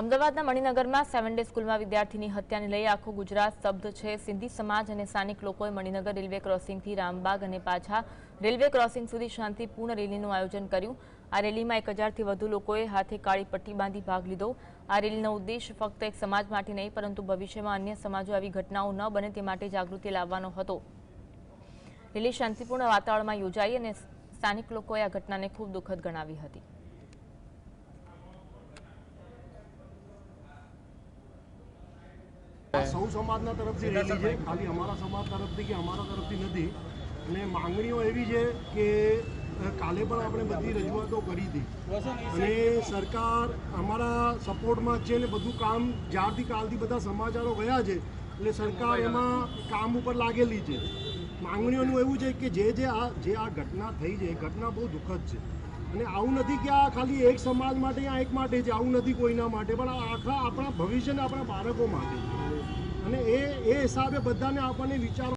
અમદાવાદના મણિનગરમાં seven day સ્કૂલમાં વિદ્યાર્થીની હત્યાને લઈ આખું ગુજરાત શબ્દ છે. સિંધી સમાજ અને સ્થાનિક લોકોએ મણિનગર રેલવે ક્રોસિંગથી રામબાગ અને પાછા રેલવે ક્રોસિંગ સુધી શાંતિપૂર્ણ રેલીનું આયોજન કર્યું. આ રેલીમાં એક હજારથી વધુ લોકોએ હાથે કાળી પટ્ટી બાંધી ભાગ લીધો. આ રેલીનો ઉદ્દેશ ફક્ત એક સમાજ માટે નહીં, પરંતુ ભવિષ્યમાં અન્ય સમાજો આવી ઘટનાઓ ન બને તે માટે જાગૃતિ લાવવાનો હતો. રેલી શાંતિપૂર્ણ વાતાવરણમાં યોજાઈ અને સ્થાનિક લોકોએ આ ઘટનાને ખૂબ દુઃખદ ગણાવી હતી. સૌ સમાજના તરફથી રેલી છે. ખાલી અમારા સમાજ તરફથી કે અમારા તરફથી નથી. અને માંગણીઓ એવી છે કે કાલે પણ આપણે બધી રજૂઆતો કરી હતી. અને સરકાર અમારા સપોર્ટમાં છે ને બધું કામ જ્યારથી કાલથી બધા સમાચારો ગયા છે. એટલે સરકાર એમાં કામ ઉપર લાગેલી છે. માંગણીઓનું એવું છે કે જે જે આ જે આ ઘટના થઈ છે એ ઘટના બહુ દુઃખદ છે. અને આવું નથી કે આ ખાલી એક સમાજ માટે યા એક માટે છે, આવું નથી કોઈના માટે, પણ આ આખા આપણા ભવિષ્યને આપણા બાળકો માટે અને એ એ હિસાબે બધાને આપણને વિચારો